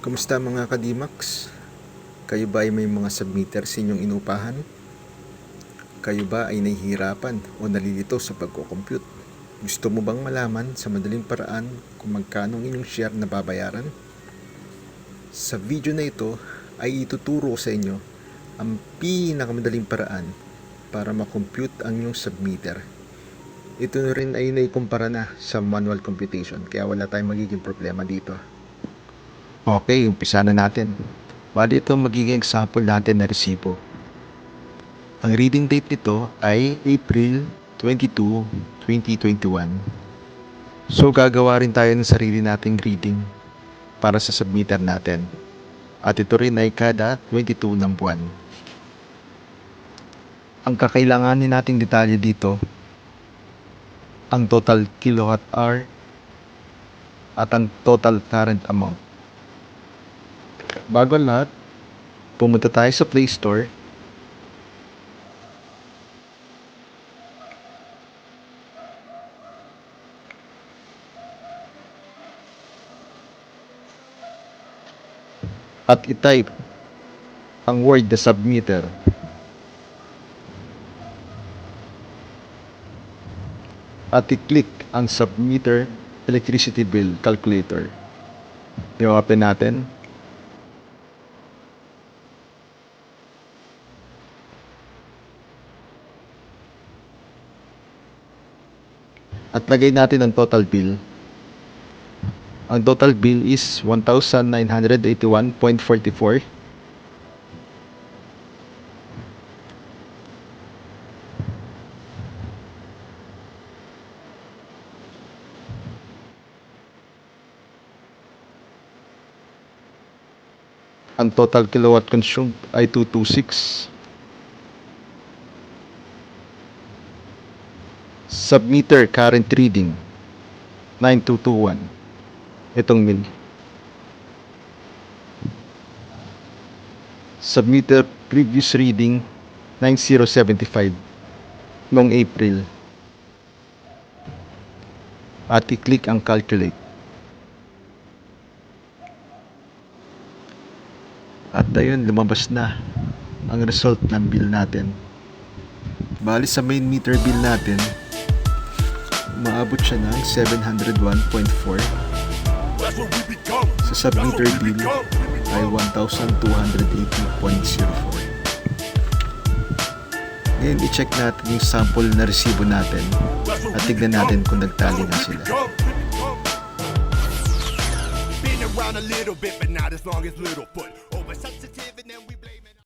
Kumusta mga kadimax? Kayo ba ay may mga submitter sa inyong inupahan? Kayo ba ay nahihirapan o nalilito sa pagko-compute? Gusto mo bang malaman sa madaling paraan kung magkano ang inyong share na babayaran? Sa video na ito ay ituturo sa inyo ang pinakamadaling paraan para makompute ang inyong submitter. Ito rin ay naikumpara na sa manual computation kaya wala tayong magiging problema dito. Okay, umpisa na natin. Bali ito magiging example natin na resibo. Ang reading date nito ay April 22, 2021. So gagawa rin tayo ng sarili nating reading para sa submitter natin. At ito rin ay kada 22 ng buwan. Ang kakailanganin nating detalye dito, ang total kilowatt hour at ang total current amount. Bago lahat, pumunta tayo sa Play Store. At itype ang word na submitter. At i-click ang submitter electricity bill calculator. I-open natin. At lagay natin ang total bill. Ang total bill is 1,981.44. Ang total kilowatt consumed ay 226. Submeter current reading 9221. Itong min. Submeter previous reading 9075 noong April. At i-click ang calculate. At ayun, lumabas na ang result ng bill natin. Bali sa main meter bill natin, umaabot siya ng 701.4. Sa sub-meter bill ay 1,280.04. Ngayon, i-check natin yung sample na resibo natin at tignan natin kung nagtali na sila. A little bit, but not as long as Littlefoot. Oversensitive, and then we.